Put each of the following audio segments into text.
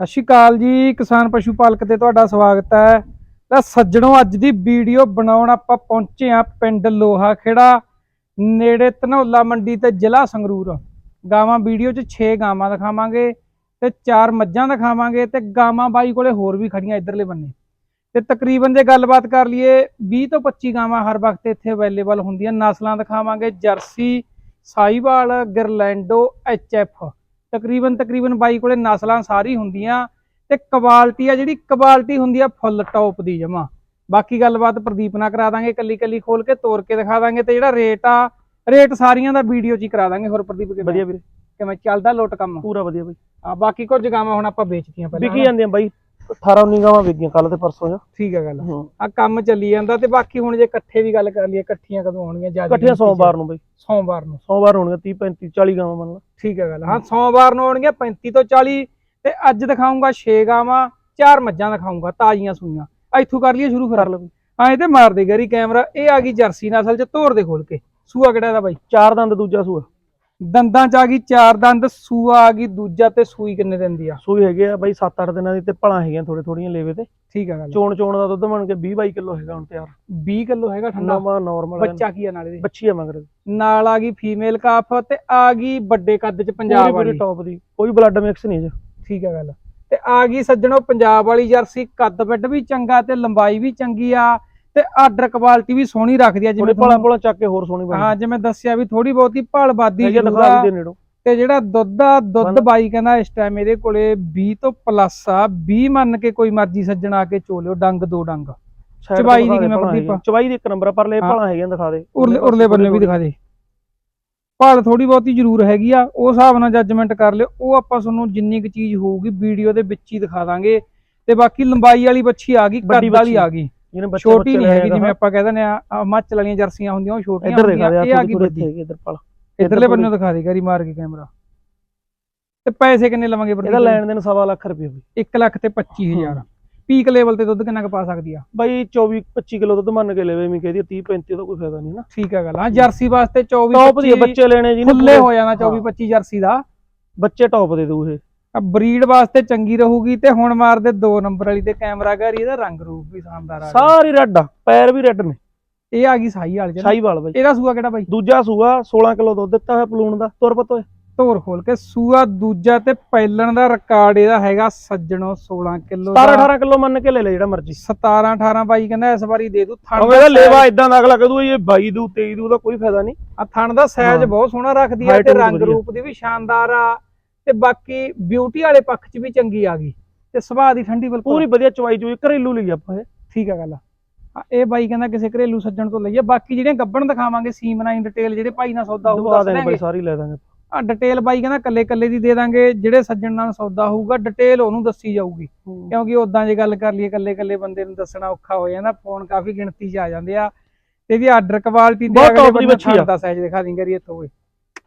ਸਤਿ ਸ਼੍ਰੀ ਅਕਾਲ ਜੀ, ਕਿਸਾਨ ਪਸ਼ੂ ਪਾਲਕ ਤੇ ਤੁਹਾਡਾ ਸਵਾਗਤ ਹੈ। ਤਾਂ ਸੱਜਣੋ, ਅੱਜ ਦੀ ਵੀਡੀਓ ਬਣਾਉਣ ਆਪਾਂ ਪਹੁੰਚੇ ਆ ਪਿੰਡ ਲੋਹਾ ਖੇੜਾ ਨੇੜੇ ਧਨੌਲਾ ਮੰਡੀ ਤੇ ਜ਼ਿਲ੍ਹਾ ਸੰਗਰੂਰ। ਗਾਵਾਂ ਵੀਡੀਓ 'ਚ 6 ਗਾਵਾਂ ਦਿਖਾਵਾਂਗੇ ਤੇ 4 ਮੱਝਾਂ ਦਿਖਾਵਾਂਗੇ ਤੇ ਗਾਵਾਂ ਬਾਈ ਕੋਲੇ ਹੋਰ ਵੀ ਖੜੀਆਂ ਇਧਰਲੇ ਬੰਨੇ। ਤੇ ਤਕਰੀਬਨ ਜੇ ਗੱਲਬਾਤ ਕਰ ਲਈਏ 20 ਤੋਂ 25 ਗਾਵਾਂ ਹਰ ਵਕਤ ਇੱਥੇ ਅਵੇਲੇਬਲ ਹੁੰਦੀਆਂ। ਨਸਲਾਂ ਦਿਖਾਵਾਂਗੇ ਜਰਸੀ ਸਾਈਵਾਲ ਗਰਲੈਂਡੋ ਐਚਐਫ ਤਕਰੀਬਨ ਤਕਰੀਬਨ ਬਾਈ ਕੋਲੇ ਨਸਲਾਂ ਸਾਰੀ ਹੁੰਦੀਆਂ ਤੇ ਕੁਆਲਿਟੀ ਆ ਜਿਹੜੀ ਕੁਆਲਿਟੀ ਹੁੰਦੀ ਆ ਫੁੱਲ ਟੌਪ ਦੀ ਜਮਾ। ਬਾਕੀ ਗੱਲਬਾਤ ਪ੍ਰਦੀਪ ਨਾਲ ਕਰਾ ਦਾਂਗੇ ਕੱਲੀ ਕੱਲੀ ਖੋਲ ਕੇ ਤੋੜ ਕੇ ਦਿਖਾ ਦਾਂਗੇ ਤੇ ਜਿਹੜਾ ਰੇਟ ਆ ਰੇਟ ਸਾਰੀਆਂ ਦਾ ਵੀਡੀਓ 'ਚ ਹੀ ਕਰਾ ਦਾਂਗੇ ਹੋਰ ਪ੍ਰਦੀਪ ਕਿਵੇਂ ਵਧੀਆ ਵੀਰੇ। ਕਿਵੇਂ ਚੱਲਦਾ ਲੋਟ ਕੰਮ? ਪੂਰਾ ਵਧੀਆ ਬਾਈ। ਆ ਬਾਕੀ ਕੁਝ ਗਾਵਾਂ ਹੁਣ ਆਪਾਂ ਵੇਚਤੀਆਂ ਪਹਿਲਾਂ ਵਿਕੀ ਜਾਂਦੀਆਂ ਬਾਈ। 18 19 ਗਾਵਾਂ ਵਿਕੀਆਂ ਕੱਲ ਤੇ ਪਰਸੋਂ ਜਾਂ। ਠੀਕ ਹੈ ਗੱਲ। ਹੂੰ। ਆ ਕੰਮ ਚੱਲੀ ਜਾਂਦਾ ਤੇ ਬਾਕੀ ਹੁਣ ਜੇ ਇਕੱਠੇ ਦੀ ਗੱਲ ਕਰ ਲਈਏ ਇਕੱਠੀਆਂ ਕਦੋਂ ਹੋਣਗੀਆਂ ਜ਼ਿਆਦਾ ਇਕੱਠੀਆਂ ਸੋਮਵਾਰ ਨੂੰ ਬਾਈ। ਸੋਮਵਾਰ ਨੂੰ। ਸੋਮਵਾਰ ਹੋਣਗੀਆਂ 30 35 40 ਗਾਵਾਂ ਮੰਨ ਲਾ। ਠੀਕ ਹੈ ਗੱਲ। ਹਾਂ ਸੋਮਵਾਰ ਨੂੰ ਆਉਣਗੀਆਂ 35 ਤੋਂ 40 ਤੇ ਅੱਜ ਦਿਖਾਉਂਗਾ 6 ਗਾਵਾਂ ਚਾਰ ਮੱਝਾਂ ਦਿਖਾਉਂਗਾ ਤਾਜ਼ੀਆਂ ਸੂਈਆਂ। ਇੱਥੋਂ ਕਰ ਲਈਏ ਸ਼ੁਰੂ ਫਿਰ। ਕਰ ਲੈ ਬਾਈ। ਹਾਂ ਇਹ ਤੇ ਮਾਰ ਦੇ ਗਰੀ ਕੈਮਰਾ ਇਹ ਆ ਗਈ ਜਰਸੀ ਨਸਲ ਚ ਤੋੜ ਦੇ ਖੋਲ ਕੇ। ਸੂਆ ਕਿਹੜਾ ਦਾ ਬਾਈ? ਚਾਰ ਦੰਦ ਦੂਜਾ ਸੂਆ। ਦੰਦਾਂ ਚ ਆ ਗਈ ਚਾਰ ਦੰਦ ਸੂਆ ਆ ਗਈ ਦੂਜਾ ਤੇ ਸੂਈ ਕਿੰਨੇ ਦਿਨ ਦੀ ਆ? ਸੂਈ ਹੈਗੇ ਆ ਬਾਈ 7-8 ਦਿਨਾਂ ਦੀ ਤੇ ਭਲਾਂ ਹੈਗੀਆਂ ਥੋੜੇ ਥੋੜੀਆਂ ਲੇਵੇ ਤੇ। ਠੀਕ ਹੈ ਗੱਲ। ਚੋਣ ਚੋਣ ਦਾ ਦੁੱਧ ਬਣ ਕੇ 20 22 ਕਿਲੋ ਹੈਗਾ ਹੁਣ ਤਿਆਰ। 20 ਕਿਲੋ ਹੈਗਾ ਠੰਡਾ? ਨਵਾਂ ਨਾਰਮਲ ਬੱਚਾ ਕੀ ਆ ਨਾਲੇ ਦੇ ਬੱਚੀ ਆ ਮਗਰ। ਨਾਲ ਆ ਗਈ ਫੀਮੇਲ ਕਾਫ ਤੇ ਆ ਗਈ ਵੱਡੇ ਕੱਦ ਚ ਪੰਜਾਬ ਪੂਰੀ ਵਾਲੀ। ਟੌਪ ਦੀ। ਕੋਈ ਬਲੱਡ ਮਿਕਸ ਨਹੀਂ ਜੀ। ਠੀਕ ਹੈ ਗੱਲ। ਤੇ ਆ ਗਈ ਸੱਜਣੋ ਪੰਜਾਬ ਵਾਲੀ ਜਰਸੀ ਕੱਦ ਵੱਡ ਵੀ ਚੰਗਾ ਤੇ ਲੰਬਾਈ ਵੀ ਚੰਗੀ ਆ। ਤੇ ਆਰਡਰ ਕੁਆਲਿਟੀ ਵੀ ਸੋਹਣੀ ਰੱਖਦੀ ਆ ਜਿਵੇਂ ਭਲਾਂ ਭਲਾਂ ਚੱਕ ਕੇ ਹੋਰ ਸੋਹਣੀ ਬਣ ਹਾਂ ਜਿਵੇਂ ਦੱਸਿਆ ਵੀ ਥੋੜੀ ਬਹੁਤੀ ਭਲਬਾਦੀ ਹੈਗੇ ਨੇੜੋ। ਤੇ ਜਿਹੜਾ ਦੁੱਧ ਆ ਦੁੱਧ ਬਾਈ ਕਹਿੰਦਾ ਇਸ ਟਾਈਮ ਇਹਦੇ ਕੋਲੇ 20 ਤੋਂ ਪਲੱਸ ਆ 20 ਮੰਨ ਕੇ ਕੋਈ ਮਰਜ਼ੀ ਸੱਜਣ ਆ ਕੇ ਚੋਲਿਓ ਡੰਗ ਦੋ ਡੰਗ। ਚਬਾਈ ਦੀ ਕਿਵੇਂ ਪ੍ਰਦੀਪ? ਚਬਾਈ ਦੀ ਇੱਕ ਨੰਬਰ ਪਰ ਲੈ। ਭਲਾਂ ਹੈਗੀਆਂ ਦਿਖਾ ਦੇ। ਉਰਲੇ ਉਰਲੇ ਬੰਨੇ ਵੀ ਦਿਖਾ। ਦੇ। ਭਾਲ ਥੋੜੀ ਬਹੁਤੀ ਜ਼ਰੂਰ ਹੈਗੀ ਆ ਉਸ ਹਿਸਾਬ ਨਾਲ ਜੱਜਮੈਂਟ ਕਰ ਲਿਓ ਉਹ ਆਪਾਂ ਤੁਹਾਨੂੰ ਜਿੰਨੀ ਕੁ ਚੀਜ਼ ਹੋਊਗੀ ਵੀਡੀਓ ਦੇ ਵਿੱਚ ਹੀ ਦਿਖਾ ਦਾਂਗੇ। ਤੇ ਬਾਕੀ ਲੰਬਾਈ ਵਾਲੀ ਬੱਚੀ ਆ ਗਈ ਕੱਦ ਵਾਲੀ ਆ ਗਈ। ਜਿਹਨੇ ਬੱਚੇ ਛੋਟੀ ਨਹੀਂ ਹੈਗੀ ਜਿਵੇਂ ਆਪਾਂ ਕਹਿ ਦਿੰਦੇ ਆ ਹਿਮਾਚਲ ਵਾਲੀਆਂ ਜਰਸੀਆਂ ਹੁੰਦੀਆਂ ਉਹ ਛੋਟੀਆਂ ਇੱਧਰ ਦਿਖਾ ਹੁੰਦੀਆਂ ਇਹ ਆ ਗਈ ਵੱਡੀ ਇੱਧਰ ਭਲਾ ਇਧਰਲੇ ਬੰਨੇ ਦਿਖਾ ਦੇ ਗਰੀ ਮਾਰ ਕੇ ਕੈਮਰਾ। ਤੇ ਪੈਸੇ ਕਿੰਨੇ ਲਵਾਂਗੇ ਇਹਦਾ ਲੈਣ ਦੇਣ ਸਵਾ ਲੱਖ ਰੁਪਏ ਬਈ 1 ਲੱਖ ਤੇ 25000 ਪੀਕ ਲੈਵਲ ਤੇ ਦੁੱਧ ਕਿੰਨਾ ਕੁ ਪਾ ਸਕਦੀ ਆ? ਬਾਈ 24 25 ਕਿਲੋ ਦੁੱਧ ਮੰਨ ਕੇ ਲੈਵੇ ਮੈਂ ਕਹਦੀ 30 35 ਦਾ ਕੋਈ ਫਾਇਦਾ ਨਹੀਂ ਨਾ। ਠੀਕ ਹੈ ਗੱਲ ਹਾਂ ਜਰਸੀ ਵਾਸਤੇ 24 ਟੌਪ ਦੀ ਆ, 25 ਬੱਚੇ ਲੈਣੇ ਜੀ ਫੁੱਲੇ ਹੋ ਜਾਣਾ 24 25 ਜਰਸੀ ਦਾ। ਬੱਚੇ ਟੌਪ ਦੇ ਦੂ ਇਹ। ਬਰੀਡ ਵਾਸਤੇ ਚੰਗੀ ਰਹੂਗੀ ਤੇ ਹੁਣ ਮਾਰਦੇ 2 ਨੰਬਰ ਵਾਲੀ ਤੇ ਕੈਮਰਾ ਘਰ ਇਹਦਾ ਰੰਗ ਰੂਪ ਵੀ ਸ਼ਾਨਦਾਰ ਆ। ਸਾਰੀ ਰੈੱਡ ਆ ਪੈਰ ਵੀ ਰੈੱਡ ਨੇ। ਇਹ ਆ ਗਈ ਸਾਈ ਵਾਲ ਜਨਾ। ਸ਼ਾਹੀਵਾਲ ਬਾਈ। ਇਹਦਾ ਸੂਆ ਕਿਹੜਾ ਬਾਈ? ਦੂਜਾ ਸੂਆ 16 ਕਿਲੋ ਦੁੱਧ ਦਿੱਤਾ ਹੋਇਆ ਪਲੂਣ ਦਾ ਤੁਰ ਪਤੋ ਧੋਰ ਖੋਲ ਕੇ ਸੂਆ ਦੂਜਾ ਤੇ ਪੈਲਣ ਦਾ ਰਿਕਾਰਡ ਇਹਦਾ ਹੈਗਾ ਸੱਜਣੋ 16 ਕਿਲੋ 17 18 ਕਿਲੋ ਮੰਨ ਕੇ ਲੈ ਲੈ ਜਿਹੜਾ ਮਰਜ਼ੀ। 17 18 ਬਾਈ ਕਹਿੰਦਾ ਇਸ ਵਾਰੀ ਦੇ ਦੂ ਥਣ ਇਹਦਾ ਲੇਵਾ ਇਦਾਂ ਦਾ ਅਗਲਾ ਕਹਦੂ ਇਹ 22 ਦੂ 23 ਦੂ ਦਾ ਕੋਈ ਫਾਇਦਾ ਨਹੀਂ। ਆ ਥਣ ਦਾ ਸਾਈਜ਼ ਹਾਂ। ਬਹੁਤ ਸੋਹਣਾ ਰੱਖਦੀ Height ਤੇ ਰੰਗ। ਰੂਪ ਦੀ ਵੀ ਸ਼ਾਨਦਾਰ ਆ। ਤੇ ਬਾਕੀ ਬਿਊਟੀ ਵਾਲੇ ਪੱਖ 'ਚ ਵੀ ਚੰਗੀ ਆ ਗਈ। ਤੇ ਸੁਭਾਅ ਦੀ ਠੰਡੀ ਬਿਲਕੁਲ। ਪੂਰੀ ਵਧੀਆ ਚਵਾਈ ਚੋਈ ਘਰੇਲੂ ਲਈ ਆਪਾਂ ਇਹ। ਠੀਕ ਆ ਗੱਲ ਇਹ ਬਾਈ ਕਹਿੰਦਾ ਕਿਸੇ ਘਰੇਲੂ ਸੱਜਣ ਤੋਂ ਲਈਏ। ਬਾਕੀ ਜਿਹੜੀਆਂ ਗੱਬਣ ਦਿਖਾਵਾਂਗੇ ਸੀਮ ਨਾਈਨ ਡਿਟੇਲ ਜਿਹੜੇ ਭਾਈ ਨਾਲ ਸੌਦਾ ਹੋਊਗਾ ਦੱਸ ਦਿਆਂਗੇ ਸਾਰੀ ਲੈ ਦਾਂਗੇ ਆ ਡਿਟੇਲ ਬਾਈ ਕਹਿੰਦਾ ਕੱਲੇ ਕੱਲੇ ਦੀ ਦੇ ਦਾਂਗੇ ਜਿਹੜੇ ਸੱਜਣ ਨਾਲ ਸੌਦਾ ਹੋਊਗਾ ਡਿਟੇਲ ਉਹਨੂੰ ਦੱਸੀ ਜਾਊਗੀ। ਕਿਉਂਕਿ ਉਦਾਂ ਜੇ ਗੱਲ ਕਰ ਲਈਏ ਕੱਲੇ ਕੱਲੇ ਬੰਦੇ ਨੂੰ ਦੱਸਣਾ ਔਖਾ ਹੋ ਜਾਂਦਾ ਫੋਨ ਕਾਫੀ ਗਿਣਤੀ 'ਚ ਆ ਜਾਂਦੇ ਆ। ਤੇ ਇਹਦੀ ਆਰਡਰ ਕੁਆਲਿਟੀ ਬਹੁਤ ਅਗਲੇ ਦੀ ਬੰਦੇ ਦਾ ਸਾਈਜ਼ ਦਿਖਾ ਦਿੰਗੇ ਰੀ ਇੱਥੋਂ ਓਏ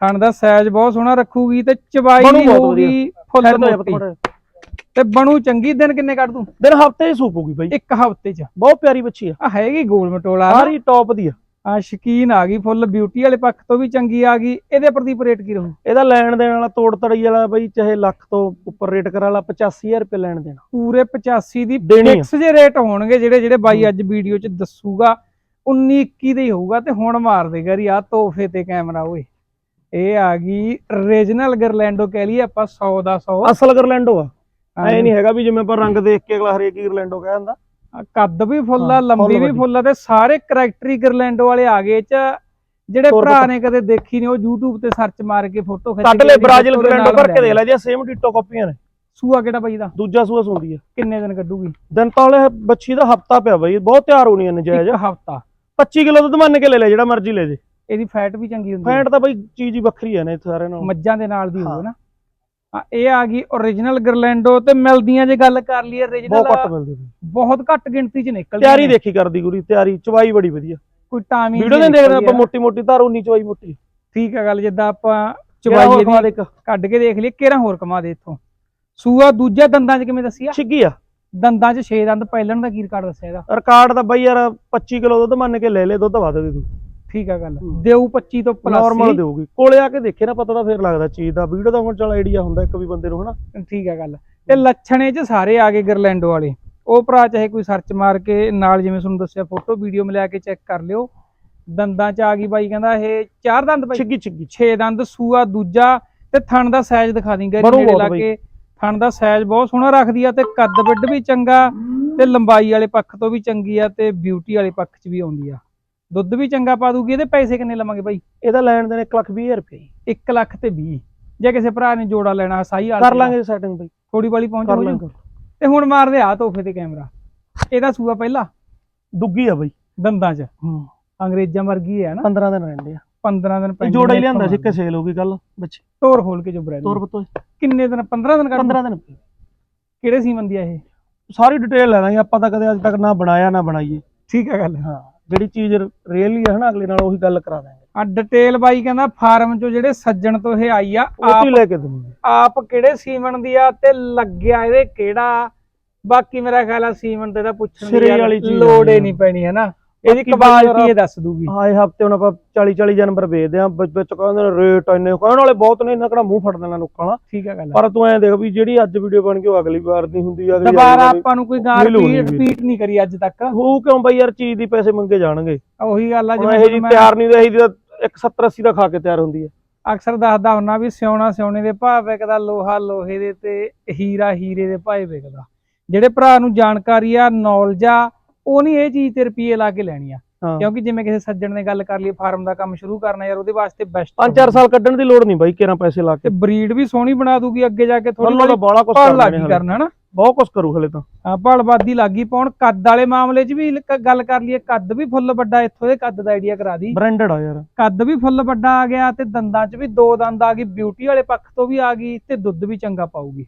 ਥਣ ਦਾ ਸਾਈਜ਼ ਬਹੁਤ ਸੋਹਣਾ ਰੱਖੂਗੀ ਤੇ ਚਬਾਈ ਵੀ ਹੋਊਗੀ ਫੁੱਲ ਮੋਟੀ ਤੇ ਬਣੂ ਚੰਗੀ ਦਿਨ ਕਿੰਨੇ ਕੱਢ ਦੂੰ? ਦਿਨ ਹਫ਼ਤੇ ਹੀ ਸੂਪੂਗੀ ਬਾਈ। ਇੱਕ ਹਫ਼ਤੇ 'ਚ। ਬਹੁਤ ਪਿਆਰੀ ਬੱਚੀ ਆ। ਆ ਹੈਗੀ ਗੋਲ ਮਟੋਲਾ। ਸਾਰੀ ਟੌਪ ਦੀ ਆ। ਆ ਸ਼ਕੀਨ ਆ ਗਈ ਫੁੱਲ ਬਿਊਟੀ ਵਾਲੇ ਪੱਖ ਤੋਂ ਵੀ ਚੰਗੀ ਆ ਗਈ। ਇਹਦੇ ਪ੍ਰਦੀਪ ਰੇਟ ਕੀ ਰਹੂ? ਇਹਦਾ ਲੈਣ ਦੇਣ ਵਾਲਾ ਤੋੜ ਤੜਈ ਵਾਲਾ ਬਾਈ ਚਾਹੇ ਲੱਖ ਤੋਂ ਉੱਪਰ ਰੇਟ ਕਰਾ ਲਾ 85000 ਰੁਪਏ ਲੈਣ ਦੇਣਾ। ਪੂਰੇ 85 ਦੀ। ਫਿਕਸ ਜੇ ਰੇਟ ਹੋਣਗੇ ਜਿਹੜੇ ਜਿਹੜੇ ਬਾਈ ਅੱਜ ਵੀਡੀਓ 'ਚ ਦੱਸੂਗਾ 19 21 ਦੇ ਹੀ ਹੋਊਗਾ ਤੇ ਹੁਣ ਮਾਰ ਦੇ ਗਰੀ ਆ ਤੋਹਫੇ ਤੇ ਕੈਮਰਾ ਓਏ। ਇਹ ਆ ਗਈ ਰੀਜਨਲ ਗਰਲੈਂਡੋ ਕਹਿ ਲਈਏ ਆਪਾਂ 100 ਦਾ 100 ਅਸਲ ਗਰਲੈਂਡੋ ਆ। ਐ ਨਹੀਂ ਹੈਗਾ ਵੀ ਜਿਵੇਂ ਆਪਾਂ ਰੰਗ ਦੇਖ ਕੇ ਅਗਲਾ ਹਰੇਕ ਹੀ ਗਰਲੈਂਡੋ ਕਹਿ ਦਿੰਦਾ। ਕੱਦ ਵੀ ਫੁੱਲ ਆ ਹਾਂ, ਲੰਬੀ ਵੀ। ਫੁੱਲ ਆ ਤੇ ਸਾਰੇ ਕਰੈਕਟਰੀ ਗਰਲੈਂਡੋ ਵਾਲੇ ਆ ਗਏ ਚ। ਜਿਹੜੇ ਭਰਾ। ਨੇ ਕਦੇ ਦੇਖੀ ਨਹੀਂ ਉਹ YouTube ਤੇ ਸਰਚ ਮਾਰ ਕੇ ਫੋਟੋ ਖਿੱਚ ਕੱਢ ਲੈ ਬ੍ਰਾਜ਼ੀਲ ਗਰਲੈਂਡੋ ਭਰ ਕੇ ਲੈ ਦੇ ਲੈ ਜੀ ਸੇਮ ਡਿਟੋ ਕਾਪੀਆਂ ਨੇ। ਸੂਆ ਕਿਹੜਾ ਬਾਈ ਦਾ? ਦੂਜਾ ਸੂਆ ਸੁੰਦੀ ਆ। ਕਿੰਨੇ ਦਿਨ ਕੱਢੂਗੀ? ਦਿਨ ਤਾਂ ਵਾਲੇ ਬੱਚੀ ਦਾ ਹਫਤਾ ਪਿਆ ਬਾਈ ਬਹੁਤ ਤਿਆਰ ਹੋਣੀ ਆ ਨਜਾਇਜ਼ ਹਫਤਾ। 25 ਕਿਲੋ ਦੁੱਧ ਮੰਨ ਕੇ ਲੈ ਲੈ ਜਿਹੜਾ ਮਰਜ਼ੀ ਲੈ ਜੇ। ਇਹਦੀ ਫੈਟ ਵੀ ਚੰਗੀ ਹੁੰਦੀ ਹੈ। ਫੈਂਟ ਤਾਂ ਬਾਈ ਚੀਜ਼ ਹੀ ਵੱਖਰੀ ਆ ਨੇ ਸਾਰੇ ਨਾਲ। ਮੱਝਾਂ ਦੇ ਨਾਲ ਦੀ ਹਾਂ। ਹੋਵੇ ਨਾ। ਹਾਂ, ਇਹ ਆ ਗਈ origignal ਗਰਲੈਂਡੋ ਤੇ ਮਿਲਦੀਆਂ ਜੇ ਗੱਲ ਕਰ ਲਈਏ ਬਹੁਤ ਘੱਟ origignal ਮਿਲਦੀ। ਬਹੁਤ ਘੱਟ ਗਿਣਤੀ ਚ ਨਿਕਲਦੀ ਤਿਆਰੀ ਦੇਖੀ ਕਰਦੀ ਗੁਰੀ ਤਿਆਰੀ ਚਵਾਈ ਬੜੀ ਵਧੀਆ। ਕੋਈ ਟਾਮੀ ਵੀਡੀਓ ਦੇ ਦੇਖਦੇ ਆਪਾਂ ਮੋਟੀ ਮੋਟੀ ਧਾਰ ਉਨੀ ਚਵਾਈ ਮੋਟੀ ਠੀਕ ਹੈ ਗੱਲ ਜਿੱਦਾਂ ਆਪਾਂ ਚਵਾਈ ਦੀ ਕੱਢ ਕੇ ਦੇਖ ਲਈਏ ਕਿਹੜਾ ਹੋਰ ਕਮਾ ਦੇ ਇੱਥੋਂ? ਸੂਆ ਦੂਜੇ ਦੰਦਾਂ 'ਚ ਕਿਵੇਂ ਦੱਸਿਆ? ਛਿੱਗੀ ਆ। ਦੰਦਾਂ 'ਚ 6 ਦੰਦ ਪਹਿਲਣ ਦਾ ਕੀ ਰਿਕਾਰਡ ਦੱਸਿਆ ਇਹਦਾ? ਰਿਕਾਰਡ ਤਾਂ ਬਾਈ ਯਾਰ 25 ਕਿਲੋ ਦੁੱਧ ਮੰਨ ਕੇ ਲੈ ਲੈ ਦੁੱਧ ਵੱਧ ਦੇ ਦੂ। ਠੀਕ ਹੈ ਗੱਲ। ਦੇਊ 25 ਤੋਂ ਪਲੱਸ। ਨਾਰਮਲ ਦੇਊਗੀ। ਕੋਲੇ ਆ ਕੇ ਦੇਖੇ ਨਾ ਪਤਾ ਤਾਂ ਫੇਰ ਲੱਗਦਾ ਚੀਜ਼ ਦਾ। ਵੀਡੀਓ ਦਾ ਹੁਣ ਚਲ ਆਈਡੀਆ ਹੁੰਦਾ ਇੱਕ ਵੀ ਬੰਦੇ ਨੂੰ ਹਨਾ? ਠੀਕ ਹੈ ਗੱਲ। ਤੇ ਲੱਛਣੇ ਚ ਸਾਰੇ ਆ ਗਏ ਗਰਲੈਂਡੋ ਵਾਲੇ। ਉਹ ਭਰਾ ਚਾਹੇ ਕੋਈ ਸਰਚ ਮਾਰ ਕੇ ਨਾਲ ਜਿਵੇਂ ਤੁਹਾਨੂੰ ਦੱਸਿਆ ਫੋਟੋ ਵੀਡੀਓ ਮਿਲਾ ਕੇ ਚੈੱਕ ਕਰ ਲਿਓ। ਦੰਦਾਂ ਚ ਆ ਗਈ ਬਾਈ ਕਹਿੰਦਾ ਇਹ ਚਾਰ ਦੰਦ ਬਾਈ। ਛਿੱਗੀ ਛਿੱਗੀ। 6 ਦੰਦ ਸੂਆ ਦੂਜਾ ਤੇ ਥਣ ਦਾ ਸਾਈਜ਼ ਦਿਖਾ ਦੀ ਗੈਰੀ ਬੜੂ ਨੇੜੇ ਬਹੁਤ ਲਾ। ਕੇ ਥਣ ਦਾ ਸਾਈਜ਼ ਬਹੁਤ ਸੋਹਣਾ ਰੱਖਦੀ ਆ ਤੇ ਕੱਦ ਵੱਡ ਵੀ ਚੰਗਾ ਤੇ ਲੰਬਾਈ ਵਾਲੇ ਪੱਖ ਤੋਂ ਵੀ ਚੰਗੀ ਆ ਤੇ ਬਿਊਟੀ ਵਾਲੇ ਪੱਖ 'ਚ ਵੀ ਆਉਂਦੀ ਆ। ਦੁੱਧ ਵੀ ਚੰਗਾ ਪਾ ਦੂਗੀ ਇਹਦੇ ਪੈਸੇ ਕਿੰਨੇ ਲਵਾਂਗੇ ਬਾਈ? ਇਹਦਾ ਲੈਣ ਦੇਣ 1 ਲੱਖ 20 ਰੁਪਏ ਜੀ। 1 ਲੱਖ ਤੇ 20 ਜੇ ਕਿਸੇ ਭਰਾ ਨੇ ਜੋੜਾ ਲੈਣਾ ਸਾਈ ਵਾਲਾ ਕਰ ਲਾਂਗੇ ਸੈਟਿੰਗ ਬਾਈ। ਥੋੜੀ ਵਾਲੀ ਪਹੁੰਚ ਕਰ ਹੋ ਜੂ ਲਾਂਗੇ। ਤੇ ਹੁਣ ਮਾਰਦੇ ਆ ਤੋਹਫੇ ਤੇ ਕੈਮਰਾ। ਇਹਦਾ ਸੂਆ ਪਹਿਲਾ? ਦੁੱਗੀ ਆ ਬਾਈ। ਦੰਦਾਂ 'ਚ। ਹੂੰ। ਅੰਗਰੇਜ਼ਾਂ ਵਰਗੀ ਹੈ ਨਾ? 15 ਦਿਨ ਰਹਿੰਦੇ ਆ। 15 ਦਿਨ ਪੈਂਦੀ ਜੋੜਾ ਹੀ ਲਿਆਂਦਾ ਸੀ ਕਿ ਸੇਲ ਹੋ ਗਈ ਕੱਲ ਬੱਚੇ ਤੋਰ ਖੋਲ ਕੇ ਜੋ ਬਰੈਡ ਤੋਰ ਬਤੋ ਕਿੰਨੇ ਦਿਨ 15 ਦਿਨ ਕੱਢ 15 ਦਿਨ। ਕਿਹੜੇ ਸੀਮਨ ਦੀ ਆ ਇਹ? ਸਾਰੀ ਡਿਟੇਲ ਲੈ ਦਾਂਗੇ ਆਪਾਂ ਤਾਂ ਕਦੇ ਅੱਜ ਤੱਕ ਨਾ ਬਣਾਇਆ ਨਾ ਬਣਾਈਏ। ਠੀਕ ਹੈ ਗੱਲ। ਹਾਂ। ਜਿਹੜੀ ਚੀਜ਼ ਰੀਅਲ ਹੀ ਨਾ ਅਗਲੇ ਨਾਲ ਉਹੀ ਗੱਲ ਕਰਾ ਦਾਂਗੇ ਆ ਡਿਟੇਲ ਬਾਈ ਕਹਿੰਦਾ ਫਾਰਮ ਚੋਂ ਜਿਹੜੇ ਸੱਜਣ ਤੋਂ ਇਹ ਆਈ ਆ ਉਹ ਆਪ ਹੀ ਲੈ ਕੇ ਦਵਾਂਗੇ ਆਪ ਕਿਹੜੇ ਸੀਮਨ ਦੀ ਆ ਤੇ ਲੱਗਿਆ ਇਹਦੇ ਕਿਹੜਾ? ਬਾਕੀ ਮੇਰਾ ਖਿਆਲ ਆ ਸੀਮਨ ਤੇ ਤਾਂ ਪੁੱਛਣ ਦੀ ਲੋੜ ਹੀ। ਨਹੀਂ ਪੈਣੀ ਹੈ ਨਾ ਇਹਦੀ ਯਾਰ- ਇਹ ਦੱਸ ਦੂਗੀ ਆਏ ਹਫ਼ਤੇ ਹੁਣ ਆਪਾਂ 40 40 ਜਾਨਵਰ ਵੇਚਦੇ ਆ ਵਿੱਚ ਵਿੱਚ ਕਹਿੰਦੇ ਨੇ ਰੇਟ ਇੰਨੇ ਕਹਿਣ ਵਾਲੇ ਬਹੁਤ ਨੇ ਇਹਨਾਂ ਕਿਹੜਾ ਮੂੰਹ ਫੜ ਦੇਣਾ ਲੋਕਾਂ ਦਾ ਠੀਕ ਹੈ ਗੱਲ ਪਰ ਤੂੰ ਐਂ ਦੇਖ ਵੀ ਜਿਹੜੀ ਅੱਜ ਵੀਡੀਓ ਬਣ ਕੇ ਉਹ ਅਗਲੀ ਵਾਰ ਨਹੀਂ ਹੁੰਦੀ ਅਗਲੀ ਦੁਬਾਰਾ ਆਪਾਂ ਨੂੰ ਕੋਈ ਵੀ। ਰਿਪੀਟ ਨਹੀਂ ਕਰੀ ਅੱਜ ਤੱਕ। ਹੋ ਕਿਉਂ ਬਈ ਯਾਰ ਚੀਜ਼ ਦੀ ਪੈਸੇ ਮੰਗੇ ਜਾਣਗੇ। ਉਹੀ ਗੱਲ ਆ ਹੁਣ ਇਹ ਜੀ ਤਿਆਰ ਨਹੀਂ ਰਹੀ ਦੀ ਤਾਂ 170 80 ਦਾ ਖਾ ਕੇ ਤਿਆਰ ਹੁੰਦੀ ਹੈ ਅਕਸਰ ਦੱਸਦਾ ਹੁੰਨਾ ਵੀ ਸਿਉਣਾ ਸਿਉਣੇ ਦੇ ਭਾਅ ਵਿਕਦਾ ਲੋਹਾ ਲੋਹੇ ਦੇ ਤੇ ਹੀਰਾ ਹੀਰੇ ਦੇ ਭਾਅ ਵਿਕਦਾ। ਜਿਹੜੇ ਭਰਾ ਨੂੰ ਜਾਣਕਾਰੀ ਆ ਨੌਲੇਜ ਆ ਉਹ ਨਹੀਂ ਇਹ ਚੀਜ਼ ਤੇ ਰੁਪਏ ਲਾ ਕੇ ਲੈਣੀ ਆ। ਕਿਉਂਕਿ ਜਿਵੇਂ ਕਿਸੇ ਸੱਜਣ ਨੇ ਗੱਲ ਕਰ ਲਈ ਫਾਰਮ ਦਾ ਕੰਮ ਸ਼ੁਰੂ ਕਰਨਾ ਯਾਰ ਉਹਦੇ ਵਾਸਤੇ ਬੈਸਟ 5-4 ਸਾਲ ਕੱਢਣ ਦੀ ਲੋੜ ਨਹੀਂ ਬਾਈ ਕਿਰਾਂ ਪੈਸੇ ਲਾ ਤੇ ਕੇ ਬਰੀਡ ਵੀ ਸੋਹਣੀ ਬਣਾ ਦੂਗੀ ਅੱਗੇ ਜਾ ਕੇ ਥੋੜੀ ਥੋੜਾ ਬਾਲਾ ਭਲ ਕਰਨਾ ਹਨਾ? ਬਹੁਤ ਕੁਛ ਕਰੂ ਹਲੇ ਤਾਂ। ਹਾਂ ਭਲਵਾਦੀ ਲੱਗੀ ਪਾਉਣ। ਕੱਦ ਵਾਲੇ ਮਾਮਲੇ 'ਚ ਵੀ ਗੱਲ ਕਰ ਲਈਏ ਕੱਦ ਵੀ ਫੁੱਲ ਵੱਡਾ ਇੱਥੋਂ ਦੇ ਕੱਦ ਦਾ ਆਈਡੀਆ ਕਰਾ ਦੀ। ਬ੍ਰਾਂਡਡ ਆ ਯਾਰ। ਕੱਦ ਵੀ ਫੁੱਲ ਵੱਡਾ ਆ ਗਿਆ ਤੇ ਦੰਦਾਂ 'ਚ ਵੀ ਦੋ ਦੰਦ ਆ ਗਈ ਬਿਊਟੀ ਵਾਲੇ ਪੱਖ ਤੋਂ ਵੀ ਆ ਗਈ ਤੇ ਦੁੱਧ ਵੀ ਚੰਗਾ ਪਾਊਗੀ।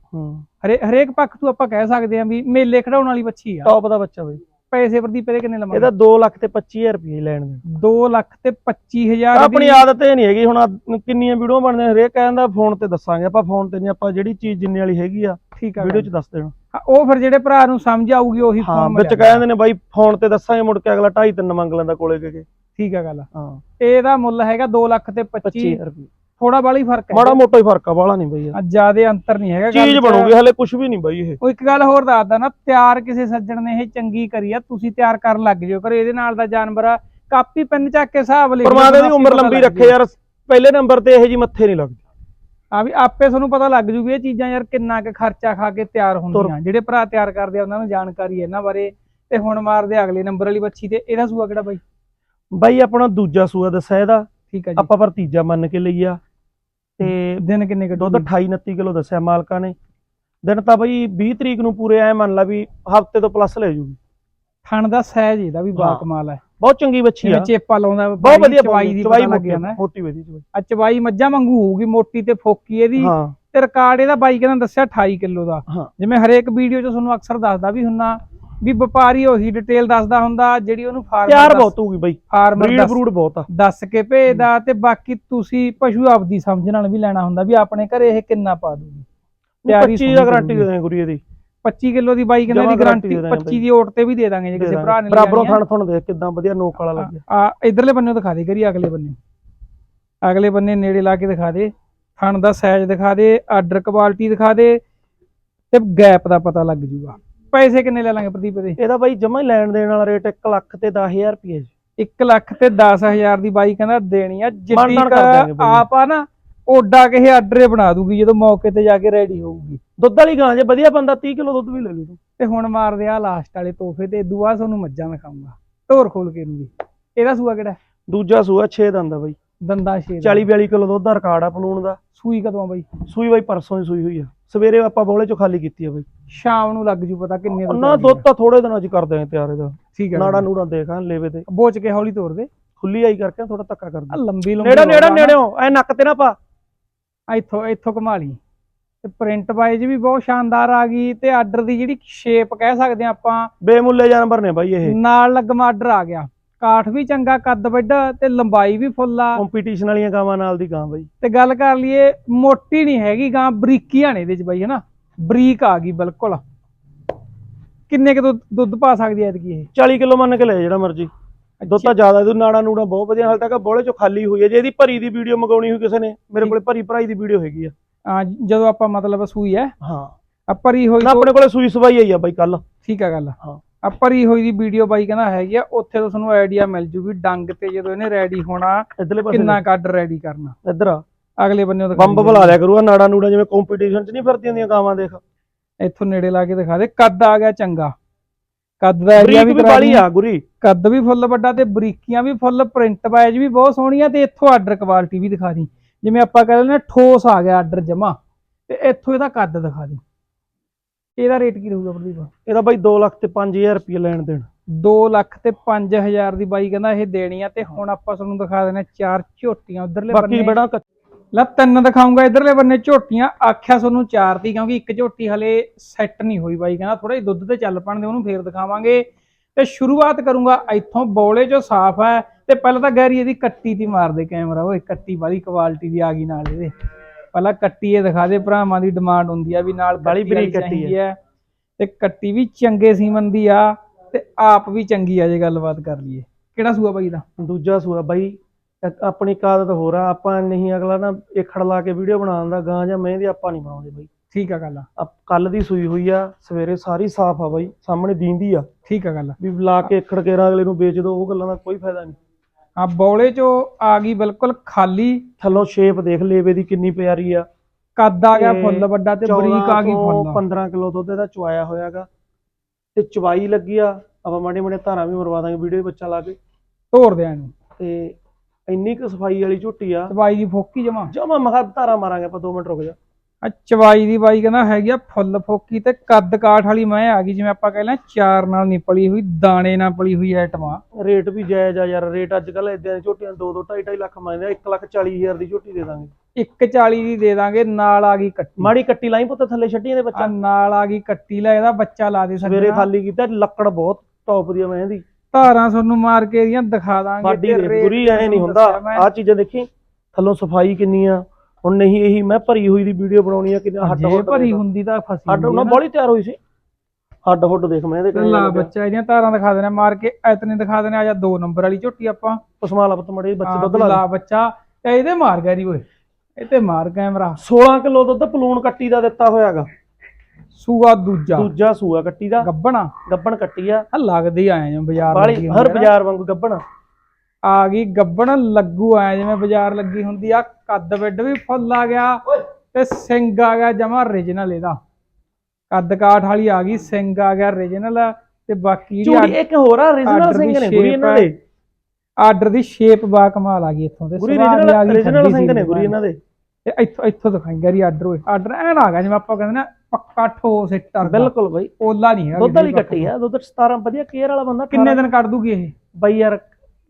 ਹਰੇ ਹਰੇਕ ਪੱਖ ਤੋਂ ਆਪਾਂ ਕਹਿ ਸਕਦੇ ਹਾਂ ਵੀ ਮੇਲੇ ਖੜਾਉਣ ਵਾਲੀ ਬੱਚੀ ਆ। ਟੌਪ ਦਾ ਬੱਚਾ ਬਾਈ। ਪੈਸੇ ਪ੍ਰਦੀਪ ਇਹਦੇ ਕਿੰਨੇ ਲਵਾਂਗੇ? ਇਹਦਾ 2 ਲੱਖ ਤੇ 25000 ਰੁਪਏ ਲੈਣ ਦੇ 2 ਲੱਖ ਤੇ 25000 ਆਪਣੀ ਆਦਤ ਇਹ ਨਹੀਂ ਹੈਗੀ ਹੁਣ ਕਿੰਨੀਆਂ ਵੀਡੀਓ ਬਣਦੇ ਹਰੇਕ ਕਹਿੰਦਾ ਫੋਨ ਤੇ ਦੱਸਾਂਗੇ ਆਪਾਂ ਫੋਨ ਤੇ ਨਹੀਂ ਆਪਾਂ ਜਿਹੜੀ ਚੀਜ਼ ਜਿੰਨੇ ਵਾਲੀ ਹੈਗੀ ਆ ਠੀਕ ਆ ਵੀਡੀਓ 'ਚ ਦੱਸ ਦੇਣਾ। ਉਹ ਫਿਰ ਜਿਹੜੇ ਭਰਾ ਨੂੰ ਸਮਝ ਆਊਗੀ ਉਹੀ ਹਾਂ ਫੋਨ ਵਿੱਚ ਕਹਿੰਦੇ ਨੇ ਬਾਈ ਫੋਨ ਤੇ ਦੱਸਾਂਗੇ ਮੁੜ ਕੇ ਅਗਲਾ 2.5 3 ਮੰਗ ਲੈਂਦਾ ਕੋਲੇ ਕੇ ਠੀਕ ਆ ਗੱਲ ਹਾਂ। ਇਹਦਾ ਮੁੱਲ ਹੈਗਾ 2 ਲੱਖ ਤੇ 25 25000 ਰੁਪਏ ਥੋੜਾ ਬਾਲੀ ਫ਼ਰਕ ਹੈ। ਮਾੜਾ ਮੋਟਾ ਹੀ ਫ਼ਰਕ ਆ ਵਾਲਾ ਨਹੀਂ ਬਾਈ ਜਿਆਦੇ ਅੰਤਰ ਨਹੀਂ ਹੈਗਾ ਚੀਜ਼। ਬਣੂਗੀ ਹਲੇ ਕੁਝ ਵੀ ਨਹੀਂ ਬਾਈ ਇਹ। ਉਹ ਇੱਕ ਗੱਲ ਹੋਰ ਦੱਸਦਾ ਨਾ ਤਿਆਰ ਕਿਸੇ ਸੱਜਣ ਨੇ ਇਹ ਚੰਗੀ ਕਰੀ ਆ ਤੁਸੀਂ ਤਿਆਰ ਕਰਨ ਲੱਗ ਜਿਓ ਕਰ ਇਹਦੇ ਨਾਲ ਦਾ ਜਾਨਵਰ ਆ ਕਾਪੀ ਪੈਨ ਚੱਕ ਕੇ ਹਿਸਾਬ ਲਿਖ ਪਰਮਾਤਮਾ ਦੀ ਉਮਰ ਲੰਬੀ ਰੱਖੇ ਯਾਰ ਪਹਿਲੇ ਨੰਬਰ ਤੇ ਇਹ ਜੀ ਮੱਥੇ ਨਹੀਂ ਲੱਗਦੀ। ਆ ਵੀ ਆਪੇ ਤੁਹਾਨੂੰ ਪਤਾ ਲੱਗ ਜੂਗੀ ਇਹ ਚੀਜ਼ਾਂ ਯਾਰ ਕਿੰਨਾ ਕੁ ਖਰਚਾ ਖਾ ਕੇ ਤਿਆਰ ਹੁੰਦੀਆਂ। ਜਿਹੜੇ ਭਰਾ ਤਿਆਰ ਕਰਦੇ ਆ ਉਹਨਾਂ ਨੂੰ ਜਾਣਕਾਰੀ ਹੈ ਇਹਨਾਂ ਬਾਰੇ ਤੇ ਹੁਣ ਮਾਰਦੇ ਅਗਲੇ ਨੰਬਰ ਵਾਲੀ ਬੱਚੀ ਤੇ ਇਹਦਾ ਸੂਆ ਕਿਹੜਾ ਬਾਈ? ਬਾਈ ਆਪਣਾ ਦੂਜਾ ਸੂਆ ਦੱਸਿਆ ਇਹਦਾ। ਠੀਕ ਆ ਜੀ। ਆਪਾਂ ਪਰ ਤੀਜਾ ਮੰਨ ਕੇ ਲਈ ਆ। ਤੇ ਦਿਨ ਕਿੰਨੇ ਕੱਢੂ ਦੁੱਧ 28 29 ਕਿਲੋ ਦੱਸਿਆ ਮਾਲਕਾਂ ਨੇ। ਦਿਨ ਤਾਂ ਬਈ 20 ਤਰੀਕ ਨੂੰ ਪੂਰੇ ਐ ਮੰਨ ਲਾ ਵੀ ਹਫ਼ਤੇ ਤੋਂ ਪਲੱਸ ਲੈ ਜੂਗੀ। ਥਣ ਦਾ ਸਾਈਜ਼ ਇਹਦਾ ਵੀ ਬਾ। ਕਮਾਲ ਹੈ। ਬਹੁਤ ਚੰਗੀ ਬੱਚੀ ਆ। ਚੇਪਾ ਲਾਉਂਦਾ ਬਹੁਤ ਵਧੀਆ ਚਵਾਈ ਦੀ ਚਵਾਈ ਲੱਗ ਜਾਂਦਾ ਮੋਟੀ ਵਧੀਆ ਚਵਾਈ। ਆ ਚਵਾਈ ਮੱਝਾਂ ਵਾਂਗੂ ਹੋਊਗੀ ਮੋਟੀ ਤੇ ਫੋਕੀ ਇਹਦੀ। ਤੇ ਰਿਕਾਰਡ ਇਹਦਾ ਬਾਈ ਕਹਿੰਦਾ ਦੱਸਿਆ 28 ਕਿਲੋ ਦਾ। ਜਿਵੇਂ ਹਰੇਕ ਵੀਡੀਓ 'ਚ ਤੁਹਾਨੂੰ ਅਕਸਰ ਦੱਸਦਾ ਵੀ ਹੁੰਨਾ ਵੀ ਵਪਾਰੀ ਉਹੀ ਡਿਟੇਲ ਦੱਸਦਾ ਹੁੰਦਾ ਜਿਹੜੀ ਉਹਨੂੰ ਪਿਆਰ ਫਾਰਮਰ ਬਹੁਤ ਹੋਊਗੀ ਬਾਈ। ਫਾਰਮਰ ਬਰੀਡ ਬਰੂਡ ਬਹੁਤ ਆ। ਦੱਸ ਕੇ ਭੇਜਦਾ ਤੇ ਬਾਕੀ ਤੁਸੀਂ ਪਸ਼ੂ ਆਪਦੀ ਸਮਝ ਨਾਲ ਵੀ ਲੈਣਾ ਹੁੰਦਾ ਵੀ ਆਪਣੇ ਘਰੇ ਇਹ ਕਿੰਨਾ ਪਾ ਦੂਗੀ। ਪਿਆਰੀ 25 ਸੋਹਣੀ ਦਾ ਗਾਰੰਟੀ ਦੇ ਦਾਂਗੇ ਗੁਰੀ ਇਹਦੀ 25 ਕਿਲੋ ਦੀ ਬਾਈ ਕਹਿੰਦਾ ਦੀ ਗਾਰੰਟੀ ਦੇ ਦਾਂਗੇ 25 ਦੀ ਓਟ ਤੇ ਵੀ ਦੇ ਦਾਂਗੇ ਜੇ ਕਿਸੇ ਭਰਾ ਨੇ ਬਰਾਬਰੋਂ। ਥਣ ਥਣ ਦੇਖ ਕਿਦਾਂ ਵਧੀਆ ਨੋਕ ਵਾਲਾ ਲੱਗਿਆ ਆ ਇਧਰਲੇ ਬੰਨੇ ਦਿਖਾ ਦੇ ਕਰੀ ਅਗਲੇ ਬੰਨੇ। ਅਗਲੇ ਬੰਨੇ ਨੇੜੇ ਲਾ ਕੇ ਦਿਖਾ ਦੇ। ਥਣ ਦਾ ਸਾਈਜ਼ ਦਿਖਾ ਦੇ ਆਰਡਰ ਕੁਆਲਿਟੀ ਦਿਖਾ ਦੇ ਤੇ ਗੈਪ ਦਾ ਪਤਾ ਲੱਗ ਜੂਗਾ। ਪੈਸੇ ਕਿੰਨੇ ਲੈ ਲਾਂਗੇ ਪ੍ਰਦੀਪ ਦੇ? ਇਹਦਾ ਬਾਈ ਜਮਾ ਹੀ ਲੈਣ ਦੇਣ ਵਾਲਾ ਰੇਟ 1 ਲੱਖ ਤੇ 10000 ਰੁਪਏ ਜੀ। 1 ਲੱਖ ਤੇ 10000 ਦੀ ਬਾਈ ਕਹਿੰਦਾ ਦੇਣੀ ਆ। ਬਾਈ। ਆਪ ਆ ਨਾ ਓਡਾ ਕਿਸੇ ਆਰਡਰੇ ਬਣਾ ਦੂਗੀ ਜਦੋਂ ਮੌਕੇ ਤੇ ਜਾ ਕੇ ਰੈਡੀ ਹੋਊਗੀ। ਦੁੱਧ ਵਾਲੀ ਗਾਂ ਜੇ ਵਧੀਆ ਬੰਦਾ 30 ਕਿਲੋ ਦੁੱਧ ਵੀ ਲੈ ਲੂ ਤੂੰ। ਤੇ ਹੁਣ ਮਾਰਦੇ ਆ ਲਾਸਟ ਵਾਲੇ ਤੋਹਫੇ ਤੇ ਬਾਅਦ ਤੁਹਾਨੂੰ ਮੱਝਾਂ ਦਿਖਾਉਂਗਾ ਢੋਰ ਖੋਲ ਕੇ ਨੂੰ ਵੀ। ਇਹਦਾ ਸੂਆ ਕਿਹੜਾ? ਦੂਜਾ ਸੂਆ 6 ਦੰਦ ਆ ਬਾਈ। ਦੰਦਾ ਛੇ 40 42 ਕਿਲੋ ਦੁੱਧ ਦਾ ਰਿਕਾਰਡ ਆ ਪਲੂਣ ਦਾ। ਸੂਈ ਕਦੋਂ ਆ ਬਾਈ? ਸੂਈ ਬਾਈ ਪਰਸੋਂ ਹੀ ਸੂਈ ਹੋਈ ਆ। ਸਵੇਰੇ ਆਪਾਂ ਬੋਲੇ ਚੋਂ ਖਾਲੀ ਕੀਤੀ ਆ ਬਾਈ। ਸ਼ਾਮ ਨੂੰ ਲੱਗ ਜੂ ਪਤਾ ਕਿੰਨੇ ਦੁੱਧ ਨਾ ਆਉਂਦੀ ਦੁੱਧ ਆ। ਤਾਂ ਥੋੜੇ ਦਿਨਾਂ ਚ ਹੀ ਕਰ ਦਿਆਂਗੇ ਤਿਆਰ ਇਹਦਾ। ਠੀਕ ਹੈ ਨਾੜਾ ਨੂੜਾ ਦੇਖਾਂ ਲੇਵੇ ਤੇ। ਬੋਚ ਕੇ ਹੌਲੀ ਤੋਰ ਦੇ। ਖੁੱਲੀ ਆਈ ਕਰਕੇ ਥੋੜਾ ਧੱਕਾ ਕਰ ਆ ਦੇ ਲੰਬੀ ਲੰਬੀ ਨੇੜਾ ਨੇੜਾ ਨੇੜਿਓ ਐ ਨੱਕ ਤੇ ਨਾ ਪਾ। ਆ ਇੱਥੋਂ ਇੱਥੋਂ ਘੁਮਾ ਲਈ। ਤੇ ਪ੍ਰਿੰਟ ਵਾਈਜ਼ ਵੀ ਬਹੁਤ ਸ਼ਾਨਦਾਰ ਆ ਗਈ ਤੇ ਆਰਡਰ ਦੀ ਜਿਹੜੀ ਸ਼ੇਪ ਕਹਿ ਸਕਦੇ ਆ ਆਪਾਂ। ਬੇਮੁੱਲੇ ਜਾਨਵਰ ਨੇ ਬਾਈ ਇਹ। ਨਾਲ ਲੱਗਮਾ ਆਰਡਰ ਆ ਗਿਆ। ਕਾਠ ਵੀ ਚੰਗਾ ਕੱਦ ਵੱਡਾ ਤੇ ਲੰਬਾਈ ਵੀ ਫੁੱਲ ਆ। ਕੰਪੀਟੀਸ਼ਨ ਵਾਲੀਆਂ ਗਾਵਾਂ ਨਾਲ ਦੀ ਗਾਂ ਬਾਈ। ਤੇ ਗੱਲ ਕਰ ਲਈਏ ਮੋਟੀ ਨਹੀਂ ਹੈਗੀ ਗਾਂ ਬਰੀਕੀਆਂ ਨੇ ਇਹਦੇ ਚ ਬਾਈ ਹਨਾ? ਬਰੀਕ ਆ ਗਈ ਬਿਲਕੁਲ। ਕਿੰਨੇ ਕਿ ਦੁੱਧ ਪਾ ਸਕਦੀ ਐ ਐਤਕੀ ਇਹ? 40 ਕਿਲੋ ਮੰਨ ਕੇ ਲੈ ਜਿਹੜਾ ਮਰਜ਼ੀ। ਦੁੱਧ ਤਾਂ ਜ਼ਿਆਦਾ ਇਹਦੇ ਨਾੜਾ ਨੂੜਾ ਬਹੁਤ ਵਧੀਆ ਹਾਲ ਤੱਕ ਬੋਲੇ ਚੋਂ ਖਾਲੀ ਹੋਈ ਹੈ ਜੇ ਇਹਦੀ ਭਰੀ ਦੀ ਵੀਡੀਓ ਮੰਗਾਉਣੀ ਹੋਈ ਕਿਸੇ ਨੇ ਮੇਰੇ ਕੋਲੇ ਭਰੀ ਭਰਾਈ ਦੀ ਵੀਡੀਓ ਹੈਗੀ ਆ। ਆ ਜਦੋਂ ਆਪਾਂ ਮਤਲਬ ਸੂਈ ਐ ਹਾਂ। ਆ ਭਰੀ ਹੋਈ ਆਪਣੇ ਕੋਲੇ ਸੂਈ ਸਵਾਈ ਆਈ ਆ ਬਾਈ ਕੱਲ ਠੀਕ ਆ ਗੱਲ। ਹਾਂ। ਆ ਭਰੀ ਹੋਈ ਦੀ ਵੀਡੀਓ ਬਾਈ ਕਹਿੰਦਾ ਹੈਗੀ ਆ ਉੱਥੇ ਤੋਂ ਤੁਹਾਨੂੰ ਆਈਡੀਆ ਮਿਲ ਜੂਗੀ ਡੰਗ ਤੇ ਜਦੋਂ ਇਹਨੇ ਰੈਡੀ ਹੋਣਾ ਇਧਰਲੇ ਪਾਸੇ ਕਿੰਨਾ ਕੱਡ ਰੈਡੀ ਕਰਨਾ। ਇੱਧਰ ਆ। ਅਗਲੇ ਬੰਨੇ ਉਹ ਬੰਬ ਬੁਲਾ ਲਿਆ ਕਰੂ ਆ ਨਾੜਾ ਨੂੜਾ ਜਿਵੇਂ ਕੰਪੀਟੀਸ਼ਨ 'ਚ ਨਹੀਂ ਫਿਰਦੀਆਂ ਹੁੰਦੀਆਂ ਗਾਵਾਂ ਦੇਖ। ਇੱਥੋਂ ਨੇੜੇ ਲਾ ਕੇ ਦਿਖਾ ਦੇ ਕੱਦ ਆ ਗਿਆ ਚੰਗਾ। ਕੱਦ ਦਾ ਏਰੀਆ ਵੀ ਬਾਲੀ ਆ ਗੁਰੀ। ਕੱਦ ਵੀ ਫੁੱਲ ਵੱਡਾ ਤੇ ਬਰੀਕੀਆਂ ਵੀ ਫੁੱਲ ਪ੍ਰਿੰਟ ਵਾਈਜ਼ ਵੀ ਬਹੁਤ ਸੋਹਣੀਆਂ ਤੇ ਇੱਥੋਂ ਆਰਡਰ ਕੁਆਲਿਟੀ ਵੀ ਦਿਖਾ ਦੀ। ਜਿਵੇਂ ਆਪਾਂ ਕਹਿੰਦੇ ਨੇ ਠੋਸ ਆ ਗਿਆ ਆਰਡਰ ਜਮਾ। ਤੇ ਇੱਥੋਂ ਇਹਦਾ ਕੱਦ ਦਿਖਾ ਦੀ। ਇਹਦਾ ਰੇਟ ਕੀ ਰਹੂਗਾ ਪ੍ਰਦੀਪ? ਇਹਦਾ ਬਾਈ 2 ਲੱਖ ਤੇ 5000 ਰੁਪਏ ਲੈਣ ਦੇਣ। 2 ਲੱਖ ਤੇ 5000 ਦੀ ਬਾਈ ਕਹਿੰਦਾ ਇਹ ਦੇਣੀ ਆ ਤੇ ਹੁਣ ਆਪਾਂ ਤੁਹਾਨੂੰ ਦਿਖਾ ਦੇਣਾ ਚਾਰ ਝੋਟੀਆਂ ਉਧਰਲੇ ਬਾਕੀ ਬੜਾ ਕੱਚ- ਲੈ ਤਿੰਨ ਦਿਖਾਉਂਗਾ ਇਧਰਲੇ ਬੰਨੇ ਝੋਟੀਆਂ ਆਖਿਆ ਤੁਹਾਨੂੰ ਚਾਰ ਦੀ ਕਿਉਂਕਿ ਇੱਕ ਝੋਟੀ ਹਲੇ ਸੈੱਟ ਨਹੀਂ ਹੋਈ ਬਾਈ ਕਹਿੰਦਾ ਥੋੜਾ ਜਿਹਾ ਦੁੱਧ ਤੇ ਚੱਲ ਪਣ ਦੇ ਉਹਨੂੰ ਫੇਰ ਦਿਖਾਵਾਂਗੇ। ਤੇ ਸ਼ੁਰੂਆਤ ਕਰੂੰਗਾ ਇੱਥੋਂ ਬੋਲੇ ਚੋਂ ਸਾਫ਼ ਹੈ ਤੇ ਪਹਿਲਾਂ ਤਾਂ ਗੈਰੀ ਇਹਦੀ ਕੱਟੀ ਦੀ ਮਾਰਦੇ ਕੈਮਰਾ ਓਏ ਕੱਟੀ ਵਾਲੀ ਕੁਆਲਿਟੀ ਦੀ ਆ ਗਈ ਨਾਲ ਇਹਦੇ। ਪਹਿਲਾਂ ਕੱਟੀ ਇਹ ਦਿਖਾ ਦੇ ਭਰਾਵਾਂ ਦੀ ਡਿਮਾਂਡ ਹੁੰਦੀ ਆ ਵੀ ਨਾਲ ਵਾਲੀ ਬਰੀਕ ਕੱਟੀ ਹੈ। ਤੇ ਕੱਟੀ ਵੀ ਚੰਗੇ ਸੀਮਨ ਦੀ ਆ ਤੇ ਆਪ ਵੀ ਚੰਗੀ ਆ ਜੇ ਗੱਲਬਾਤ ਕਰ ਲਈਏ। ਕਿਹੜਾ ਸੂਆ ਬਾਈ ਦਾ? ਦੂਜਾ ਸੂਆ ਬਾਈ ਆਪਣੀ ਕਾਦਤ ਹੋਰ ਆ ਆਪਾਂ ਨਹੀਂ ਅਗਲਾ ਨਾ ਏਖੜ ਲਾ ਕੇ ਵੀਡੀਓ ਬਣਾਉਣ ਦਾ ਗਾਂ ਜਾਂ ਮਹਿੰਦੀ ਆਪਾਂ ਨਹੀਂ ਬਣਾਉਂਦੇ ਬਾਈ। ਠੀਕ ਆ ਗੱਲ ਆ। ਕੱਲ ਦੀ ਸੂਈ ਹੋਈ ਆ ਸਵੇਰੇ ਸਾਰੀ ਸਾਫ਼ ਆ ਬਾਈ ਸਾਹਮਣੇ ਦੀਂਦੀ ਆ। ਠੀਕ ਆ ਗੱਲ ਵੀ ਲਾ ਕੇ ਏਖੜ ਕੇਰਾ ਅਗਲੇ ਨੂੰ ਵੇਚ ਦੋ ਉਹ ਗੱਲਾਂ ਦਾ ਕੋਈ ਫਾਇਦਾ ਨਹੀਂ। ਆ ਬੌਲੇ ਚੋਂ ਆ ਗਈ ਬਿਲਕੁਲ ਖਾਲੀ। ਥੱਲੋਂ ਸ਼ੇਪ ਦੇਖ ਲੇਵੇ ਦੀ ਕਿੰਨੀ ਪਿਆਰੀ ਆ। ਕੱਦ ਆ ਗਿਆ ਫੁੱਲ ਵੱਡਾ ਤੇ 14 ਬਰੀਕ ਆ ਗਈ ਫੁੱਲ। 15 ਕਿਲੋ ਦੁੱਧ ਇਹਦਾ ਚੁਆਇਆ ਹੋਇਆਗਾ। ਤੇ ਚਵਾਈ ਲੱਗੀ ਆ। ਆਪਾਂ ਮਾੜੇ ਮਾੜੇ ਧਾਰਾਂ ਵੀ ਮਰਵਾ ਦਾਂਗੇ ਵੀਡੀਓ ਬੱਚਾ ਲਾ ਕੇ। ਧੋਰ ਦਿਆਂ ਨੂੰ ਤੇ ਇੰਨੀ ਕੁ ਸਫ਼ਾਈ ਵਾਲੀ ਝੋਟੀ ਆ। ਚਵਾਈ ਦੀ ਫੋਕੀ ਜਮਾ। ਜਮਾ ਮਖਾ ਧਾਰਾਂ ਮਾਰਾਂਗੇ ਆਪਾਂ 2 ਮਿੰਟ ਰੁਕ ਜਾ। ਆ ਚਵਾਈ ਦੀ ਬਾਈ ਕਹਿੰਦਾ ਹੈਗੀ ਆ ਫੁੱਲ ਫੋਕੀ ਤੇ ਕੱਦ ਕਾਠ ਵਾਲੀ ਮੈਂ ਆ ਗਈ ਜਿਵੇਂ ਆਪਾਂ ਕਹਿੰਦੇ ਚਾਰ ਨਾਲ ਨਹੀਂ ਪਲੀ ਹੋਈ ਦਾਣੇ ਨਾਲ ਪਲੀ ਹੋਈ ਆ। ਰੇਟ ਵੀ ਜਾਇਜ਼ ਆ ਯਾਰ ਰੇਟ ਅੱਜ ਕੱਲ ਇਦਾਂ ਝੋਟੀਆਂ 2 2 2.5 2.5 ਲੱਖ ਮੰਗਦੇ ਆ 1 ਲੱਖ 40 ਹਜ਼ਾਰ ਦੀ ਝੋਟੀ ਦੇ ਦਾਂਗੇ। 140 ਦੀ ਦੇ ਦਾਂਗੇ ਨਾਲ ਆ ਗਈ ਕੱਟੀ। ਮਾੜੀ ਕੱਟੀ ਲਾਈ ਪੁੱਤ ਥੱਲੇ ਛੱਡੀਆਂ ਦੇ ਬੱਚਾ। ਨਾਲ ਆ ਗਈ ਕੱਟੀ ਲੈ ਇਹਦਾ ਬੱਚਾ ਲਾ ਦੇ ਸਵੇਰੇ ਖਾਲੀ ਕੀਤਾ ਲੱਕੜ ਬਹੁਤ ਟੌਪ ਦੀ ਮੈਂ ਇਹਦੀ। ਧਾਰਾਂ ਤੁਹਾਨੂੰ ਮਾਰ ਕੇ ਇਹਦੀਆਂ ਦਿਖਾ ਦਾਂਗੇ ਬਾਡੀ ਦੇ ਪੂਰੀ ਐ ਨਹੀਂ ਹੁੰਦਾ। ਆ ਚੀਜ਼ਾਂ ਦੇਖੀ ਥੱਲੋਂ ਸਫ਼ਾਈ ਕਿੰਨੀ ਆ ਹੁਣ ਨਹੀਂ ਇਹੀ ਮੈਂ ਭਰੀ ਹੋਈ ਦੀ ਵੀਡੀਓ ਬਣਾਉਣੀ ਆ ਕਿੰਨਾ ਹੱਡ ਜੇ ਭਰੀ। ਹੁੰਦੀ ਤਾਂ ਫਸੀ ਹੱਡ ਹੁੰਦੀ ਉਹਨਾਂ ਨਾ। ਬੋਲੀ ਤਿਆਰ ਹੋਈ ਸੀ। ਹੱਡ ਹੁੱਡ ਦੇਖ ਮੈਂ ਇਹਦੇ ਕਿੰਨੇ ਲਾ। ਬੱਚਾ ਇਹਦੀਆਂ ਧਾਰਾਂ ਦਿਖਾ ਦੇਣਾ ਮਾਰ ਕੇ ਐਤਨੇ ਦਿਖਾ ਦੇਣਾ ਆ ਜਾ ਦੋ ਨੰਬਰ ਵਾਲੀ ਝੋਟੀ ਆਪਾਂ। ਪਸਮਾਲਾ ਪੁੱਤ ਮੜੇ ਬੱਚੇ ਦੁੱਧ ਲਾ ਲਾ ਬੱਚਾ। ਤੇ ਇਹਦੇ ਮਾਰ ਗਿਆ ਜੀ ਓਏ। ਇਹ ਤੇ ਮਾਰ ਕੈਮਰਾ। 16 ਕਿਲੋ ਦੁੱਧ ਪਲੂਣ ਕੱਟੀ ਦਾ ਦਿੱਤਾ ਹੋਇਆਗਾ। ਸੂਆ ਦੂਜਾ। ਦੂਜਾ ਸੂਆ ਕੱਟੀ ਦਾ। ਗੱਬਣਾ। ਗੱਬਣ ਕੱਟੀ ਆ। ਲੱਗਦੇ ਆਏ ਆ ਬਾਜ਼ਾਰ ਹਰ। ਬਾਜ਼ਾਰ ਵਾਂਗੂ ਗੱਬਣ। ਆ ਗਈ ਗੱਬਣ ਲੱਗੂ ਆਏ ਜਿਵੇਂ ਬਾਜ਼ਾਰ ਲੱਗੀ ਹੁੰਦੀ ਆ ਕੱਦ ਵਿੱਡ ਵੀ ਫੁੱਲ ਆ ਗਿਆ ਤੇ ਸਿੰਘ ਆ ਗਿਆ ਜਮਾ origignal ਇਹਦਾ। ਕੱਦ ਕਾਠ ਵਾਲੀ ਆ ਗਈ ਸਿੰਘ ਆ ਗਿਆ origignal ਤੇ ਬਾਕੀ ਚੂੜੀ ਇੱਕ ਹੋਰ ਆ origignal ਸਿੰਘ ਨੇ ਗੁਰੀ ਇਹਨਾਂ ਹੈ। ਦੇ। ਆਰਡਰ ਦੀ ਸ਼ੇਪ ਬਾ ਕਮਾਲ ਆ ਗਈ ਇੱਥੋਂ ਗੁਰੀ ਦੀ ਆ origignal ਸਿੰਘ ਨੇ ਗੁਰੀ ਇਹਨਾਂ ਦੇ। ਤੇ ਇੱਥੋਂ ਇੱਥੋਂ ਦਿਖਾਏਗਾ ਰੀ ਆਰਡਰ ਹੋਏ ਆਰਡਰ ਐਨ ਆ ਗਿਆ ਜਿਵੇਂ ਆਪਾਂ ਕਹਿੰਦੇ ਨਾ ਪੱਕਾ ਠੋਸ ਇੱਟਰ ਬਿਲਕੁਲ ਬਾਈ। ਓਲਾ ਨਹੀਂ ਹੈਗਾ ਦੁੱਧ ਵਾਲੀ ਕੱਟੀ ਆ ਦੁੱਧ 17 ਵਧੀਆ ਕੇਅਰ ਵਾਲਾ ਬੰਦਾ ਕਿੰਨੇ ਦਿਨ ਕੱਢ ਦੂਗੀ ਇਹ? ਬਾਈ ਯਾਰ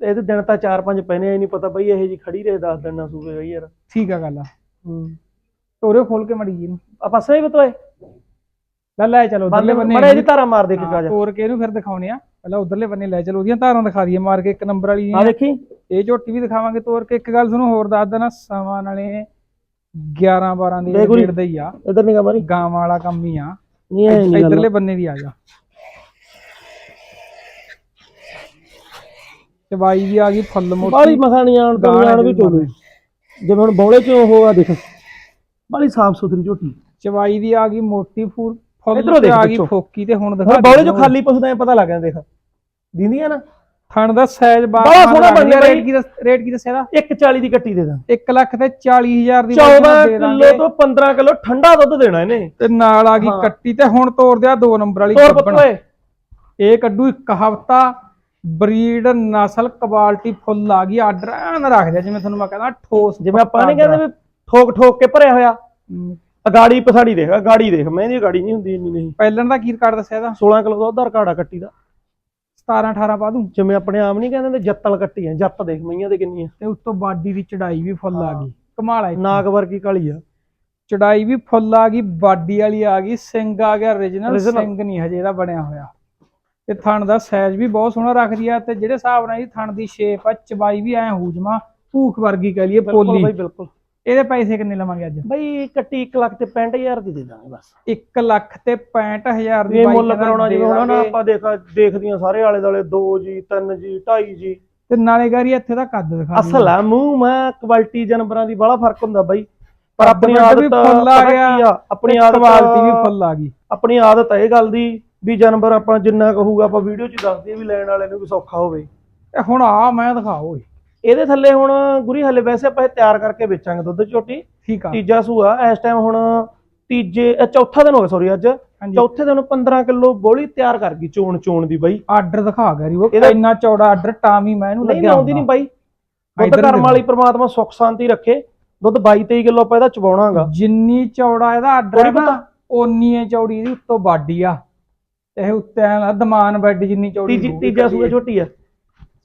ਇਹਦੇ ਦਿਨ ਤਾਂ 4-5 ਪੈਨੇ ਆ ਨਹੀਂ ਪਤਾ ਬਈ ਇਹ ਜੀ ਖੜੀ ਰਹੇ 10 ਦਿਨ ਨਾ ਸੂਵੇ ਬਈ ਯਾਰ। ਠੀਕ ਆ ਗੱਲ ਆ। ਹੂੰ। ਤੋਰੇ ਖੋਲ ਕੇ ਮੜੀ ਜੀ ਨੂੰ ਆ ਪਾਸੇ ਵੀ ਬਤੋਏ ਲੈ ਲੈ ਚਲੋ ਉਧਰਲੇ ਬੰਨੇ ਮੜੇ ਜੀ ਧਾਰਾ ਮਾਰ ਦੇ ਕੇ ਹਾਂ, ਕਾਜਾ ਤੋਰ ਕੇ ਇਹਨੂੰ ਫਿਰ ਦਿਖਾਉਣੇ ਆ। ਪਹਿਲਾਂ ਉਧਰਲੇ ਬੰਨੇ ਲੈ ਚਲੋ ਉਹਦੀਆਂ ਧਾਰਾਂ ਦਿਖਾ ਦਈਏ ਮਾਰ ਕੇ ਇੱਕ ਨੰਬਰ ਵਾਲੀ ਆ ਦੇਖੀ। ਇਹ ਝੋਟੀ ਵੀ ਦਿਖਾਵਾਂਗੇ ਤੋਰ ਕੇ। ਇੱਕ ਗੱਲ ਤੁਹਾਨੂੰ ਹੋਰ ਦੱਸ ਦੇਣਾ ਸਮਾਂ ਨਾਲੇ 11 12 ਦੀ। ਰੇਟ ਦਾ ਹੀ ਆ। ਇਧਰ ਨਿਗਾ ਮਾਰੀ। ਗਾਵਾਂ ਵਾਲਾ ਕੰਮ ਹੀ ਆ। ਨਹੀਂ ਇਧਰਲੇ ਬੰਨੇ ਦੀ ਆ ਜਾ। ਚਵਾਈ ਵੀ ਆ ਗਈ ਫੁੱਲ ਬਾਲੀ ਮੋਟੀ ਮਖਾਣੀ ਆਣ ਤੋਂ ਗਾਲ ਆਣ ਵੀ ਚੋਲੋ। ਜਿਵੇਂ ਹੁਣ ਬੌਲੇ ਚ ਉਹ ਆ ਦੇਖ। ਬਾਲੀ ਸਾਫ਼ ਸੁਥਰੀ ਝੋਟੀ। ਚਵਾਈ ਦੀ ਆ ਗਈ ਮੋਟੀ ਫੂਲ ਫੁੱਲ ਤੇ ਦੇਖ ਆ ਗਈ ਪਿੱਛੋਂ। ਫੋਕੀ ਤੇ ਹੁਣ ਦਿਖਾ ਹੁਣ ਬੌਲੇ ਚ ਖਾਲੀ ਪਸ਼ੂ ਦਾ ਐਂ ਪਤਾ ਲੱਗ ਜਾਂਦਾ ਦੇਖ। ਦਿੰਦੀਆਂ ਨਾ। ਥਣ ਦਾ ਸਾਈਜ਼ ਬਾਹਰ ਬੜਾ ਸੋਹਣਾ ਬਣ ਗਿਆ। ਰੇਟ ਬਾਈ। ਕੀ ਦੱਸ- ਰੇਟ ਕੀ ਦੱਸਿਆ ਦਾ 140 ਦੀ ਕੱਟੀ ਦੇ ਦਾਂ। 1 ਲੱਖ ਤੇ 40000 ਦੀ 14 ਦੇ ਕਿਲੋ ਤੋਂ 15 ਕਿਲੋ ਠੰਡਾ ਦੁੱਧ ਦੇਣਾ ਇਹਨੇ। ਤੇ ਨਾਲ ਆ ਗਈ ਹਾਂ। ਕੱਟੀ ਤੇ ਹੁਣ ਤੋਰ ਦਿਆ ਦੋ ਨੰਬਰ ਵਾਲੀ ਤੋਰ ਗੱਭਣ। ਪੁੱਤ ਓਏ। ਇਹ ਕੱਢੂ ਇੱਕ ਹਫਤਾ। ਬਰੀਡ ਨਸਲ ਕੁਆਲਿਟੀ ਫੁੱਲ ਆ ਗਈ ਆਰਡਰ ਐਨ ਰੱਖ ਦਿਆ ਜਿਵੇਂ ਤੁਹਾਨੂੰ ਮੈਂ ਕਹਿੰਦਾ ਠੋਸ ਜਿਵੇਂ ਆਪਾਂ ਨਹੀਂ ਕਹਿੰਦੇ ਵੀ ਠੋਕ ਠੋਕ ਕੇ ਭਰਿਆ ਹੋਇਆ। ਅਗਾੜੀ ਪਛਾੜੀ ਦੇਖ ਅਗਾੜੀ ਦੇਖ ਮਹਿੰਦੀ ਗਾੜੀ ਨਹੀਂ ਹੁੰਦੀ ਇੰਨੀ ਨਹੀਂ। ਪਹਿਲਣ ਦਾ ਕੀ ਰਿਕਾਰਡ ਦੱਸਿਆ ਇਹਦਾ? 16 ਕਿਲੋ ਦਾ ਕਾਰਡ ਆ ਕੱਟੀ ਦਾ। 17 18 ਪਾ ਦੂੰ। ਜਿਵੇਂ ਆਪਣੇ ਆਮ ਨਹੀਂ ਕਹਿੰਦੇ ਹੁੰਦੇ ਜੱਤਲ ਕੱਟੀ ਆ ਜੱਤ ਦੇਖ ਮਈਆਂ ਦੇ ਕਿੰਨੀ ਆ ਤੇ ਉਸ ਤੋਂ ਬਾਡੀ ਦੀ ਚੜਾਈ ਵੀ ਫੁੱਲ ਆ ਗਈ ਕਮਾਲ ਆ। ਨਾਗ ਵਰਗੀ ਕਾਲੀ ਆ। ਚੜਾਈ ਵੀ ਫੁੱਲ ਆ ਗਈ ਬਾਡੀ ਵਾਲੀ ਆ ਗਈ ਸਿੰਘ ਆ ਗਿਆ origignal। ਸਿੰਘ ਨਹੀਂ ਹਜੇ ਇਹਦਾ ਬਣਿਆ ਹੋਇਆ। ਤੇ ਥਣ ਦਾ ਸਾਈਜ਼ ਵੀ ਬਹੁਤ ਸੋਹਣਾ ਰੱਖਦੀ ਆ ਤੇ ਜਿਹੜੇ ਹਿਸਾਬ ਨਾਲ ਇਹ ਥਣ ਦੀ ਸ਼ੇਪ ਆ ਚਬਾਈ ਵੀ ਐ ਹੂਜਮਾ ਭੂਖ ਵਰਗੀ ਕਹ ਲਈਏ ਪੋਲੀ। ਬਿਲਕੁਲ। ਇਹਦੇ ਪੈਸੇ ਕਿੰਨੇ ਲਵਾਂਗੇ ਅੱਜ? ਬਈ ਕੱਟੀ 1 ਲੱਖ ਤੇ 65000 ਦੀ ਦੇ ਦਾਂਗੇ ਬਸ। 1 ਲੱਖ ਤੇ 65000 ਦੀ ਇਹ ਬਾਈ ਮੁੱਲ ਕਰਾਉਣਾ ਜਿਵੇਂ ਹੁਣ ਨਾ। ਆਪਾਂ ਦੇਖ ਦੇਖਦੀਆਂ ਸਾਰੇ ਆਲੇ ਦਾਲੇ 2 ਜੀ 3 ਜੀ 2.5 ਜੀ। ਤੇ ਨਾਲੇ ਗਾਰੀ ਇੱਥੇ ਦਾ ਕੱਦ ਦਿਖਾ ਅਸਲ ਆ ਮੂੰਹ ਮੈਂ ਕੁਆਲਿਟੀ ਜਾਨਵਰਾਂ ਦੀ ਬੜਾ ਫ਼ਰਕ ਹੁੰਦਾ ਬਾਈ। ਪਰ ਆਪਣੀ ਆਦਤ ਫੁੱਲ ਆ ਗਿਆ, ਆਪਣੀ ਆਦਤ ਕੁਆਲਿਟੀ ਵੀ ਫੁੱਲ ਆ ਗਈ। ਆਪਣੀ ਆਦਤ ਹੈ ਇਹ ਗੱਲ ਦੀ। ਵੀ ਜਾਨਵਰ ਆਪਾਂ ਜਿੰਨਾ ਕਹੂਗਾ ਆਪਾਂ ਵੀਡੀਓ 'ਚ ਦੱਸ ਦਈਏ ਵੀ ਲੈਣ ਵਾਲੇ ਨੂੰ ਵੀ ਸੌਖਾ ਹੋਵੇ। ਇਹ ਹੁਣ ਆ ਮੈਂ ਦਿਖਾਓ ਓਏ ਇਹਦੇ ਥੱਲੇ ਹੁਣ ਗੁਰੀ ਹਲੇ ਵੈਸੇ ਆਪਾਂ ਇਹ ਤਿਆਰ ਕਰਕੇ ਵੇਚਾਂਗੇ ਦੁੱਧ ਝੋਟੀ ਠੀਕ ਆ। ਤੀਜਾ ਸੂਆ ਇਸ ਟਾਈਮ ਹੁਣ ਤੀਜੇ ਅ, ਚੌਥਾ ਦਿਨ ਹੋ ਗਿਆ ਸੌਰੀ ਅੱਜ। ਚੌਥੇ ਦਿਨ 15 ਕਿਲੋ ਬੋਲੀ ਤਿਆਰ ਕਰ ਗਈ ਚੋਣ ਚੋਣ ਦੀ ਬਾਈ। ਆਰਡਰ ਦਿਖਾ ਗਰੀ ਉਹ ਇਹਦਾ- ਇੰਨਾ ਚੌੜਾ ਆਰਡਰ ਤਾਂ ਵੀ ਮੈਂ ਇਹਨੂੰ ਨਹੀਂ ਲੱਗਿਆ ਆਉਂਦੀ ਨਹੀਂ ਬਾਈ। ਦੁੱਧ ਇੱਧਰ ਕਰਮ। ਵਾਲੀ ਪ੍ਰਮਾਤਮਾ ਸੁੱਖ ਸ਼ਾਂਤੀ ਰੱਖੇ। ਦੁੱਧ 22 23 ਕਿਲੋ ਆਪਾਂ ਇਹਦਾ ਚਵਾਉਣਾਗਾ ਜਿੰਨੀ ਚੌੜਾ ਇਹਦਾ ਆਰਡਰ ਹੈ ਨਾ ਓਨੀ ਹੈ ਚੌੜੀ ਇਹਦੀ ਉੱਤੋਂ ਬਾਡੀ ਆ। ਇਹ ਉੱਤੇ ਐਂ ਦਮਾਨ ਬੈੱਡ ਜਿੰਨੀ ਚੌੜੀ ਤੀਜੀ ਹੋਊਗੀ ਤੀਜਾ ਸੂਆ। ਝੋਟੀ ਆ।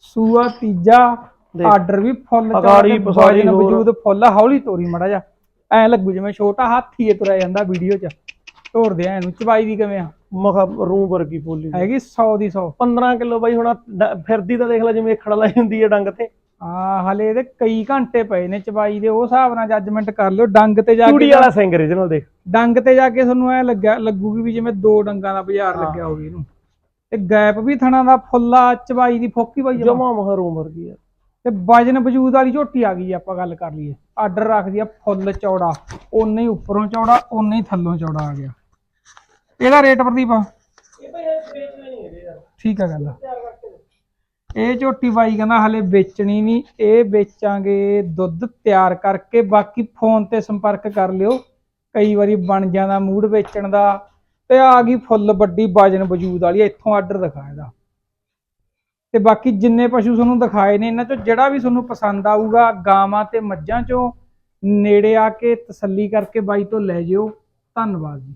ਸੂਆ ਤੀਜਾ ਦੇਖ। ਆਰਡਰ ਵੀ ਫੁੱਲ ਅਗਾੜੀ ਪਸਾਰੀ ਵਜਨ ਹੋਰ। ਵਜੂਦ ਫੁੱਲ ਆ, ਹੌਲੀ ਤੋਰੀ ਮੜਾ ਜਾ ਐ ਲੱਗੂ ਜਿਵੇਂ ਛੋਟਾ ਹਾਥੀ ਇਹ ਤੁਰਿਆ ਜਾਂਦਾ ਵੀਡੀਓ 'ਚ। ਤੋਰਦੇ ਆ ਇਹਨੂੰ ਚਬਾਈ ਦੀ ਕਿਵੇਂ ਆ? ਮਖਾ ਰੂਹ ਵਰਗੀ ਬੋਲੀ ਹੈਗੀ 100 ਦੀ 100 15 ਕਿਲੋ ਬਾਈ ਹੁਣ ਆਹ ਡ- ਫਿਰਦੀ ਤਾਂ ਦੇਖ ਲੈ ਜਿਵੇਂ ਖੜਾ ਲਾਈ ਹੁੰਦੀ ਹੈ ਡੰਗ ਤੇ। ਆ ਹਲੇ ਇਹਦੇ ਕਈ ਘੰਟੇ ਪਏ ਨੇ ਚਬਾਈ ਦੇ ਉਹ ਹਿਸਾਬ ਨਾਲ ਜੱਜਮੈਂਟ ਕਰ ਲਿਓ ਡੰਗ ਤੇ ਜਾ ਚੂੜੀ ਕੇ ਵਾਲਾ ਸਿੰਘ original ਦੇਖ। ਡੰਗ ਤੇ ਜਾ ਕੇ ਤੁਹਾਨੂੰ ਐ ਲੱਗਿਆ ਲੱਗੂਗੀ ਵੀ ਜਿਵੇਂ ਦੋ ਡੰਗਾਂ ਦਾ ਬਾਜ਼ਾਰ ਲੱਗਿਆ ਹੋਵੇ ਇਹਨੂੰ। ਤੇ ਗੈਪ ਵੀ ਥਣਾ ਦਾ ਫੁੱਲਾ ਚਬਾਈ ਦੀ ਫੋਕੀ ਬਾਈ ਜਮਾਂ। ਰੂਹ ਵਰਗੀ ਆ। ਤੇ ਵਜਨ ਵਜੂਦ ਵਾਲੀ ਝੋਟੀ ਆ ਗਈ ਜੇ ਆਪਾਂ ਗੱਲ ਕਰ ਲਈਏ। ਆਰਡਰ ਰੱਖਦੀ ਆ ਫੁੱਲ ਚੌੜਾ ਓਨੇ ਹੀ ਉੱਪਰੋਂ ਚੌੜਾ ਓਨੇ ਹੀ ਥੱਲੋਂ ਚੌੜਾ ਆ ਗਿਆ। ਇਹਦਾ ਰੇਟ ਪ੍ਰਦੀਪ? ਇਹ ਭਾਈ ਵੇਚਣਾ ਨਹੀਂ ਯਾਰ। ਠੀਕ ਆ ਗੱਲ। ਇਹ ਝੋਟੀ ਬਾਈ ਕਹਿੰਦਾ ਹਲੇ ਵੇਚਣੀ ਨਹੀਂ, ਇਹ ਵੇਚਾਂਗੇ ਦੁੱਧ ਤਿਆਰ ਕਰਕੇ, ਬਾਕੀ ਫੋਨ ਤੇ ਸੰਪਰਕ ਕਰ ਲਿਓ। ਕਈ ਵਾਰੀ ਬਣ ਜਾਂਦਾ ਮੂਡ ਵੇਚਣ ਦਾ, ਤੇ ਆ ਗਈ ਫੁੱਲ ਵੱਡੀ ਵਜਨ ਵਜੂਦ ਵਾਲੀ, ਇੱਥੋਂ ਆਰਡਰ ਦਿਖਾ ਦਾ ਤੇ ਬਾਕੀ ਜਿੰਨੇ ਪਸ਼ੂ ਤੁਹਾਨੂੰ ਦਿਖਾਏ ਨੇ, ਇਹਨਾਂ ਚੋਂ ਜਿਹੜਾ ਵੀ ਤੁਹਾਨੂੰ ਪਸੰਦ ਆਊਗਾ, ਗਾਵਾਂ ਤੇ ਮੱਝਾਂ ਚੋਂ ਨੇੜੇ ਆ ਕੇ ਤਸੱਲੀ ਕਰਕੇ ਬਾਈ ਤੋਂ ਲੈ ਜਿਓ। ਧੰਨਵਾਦ ਜੀ।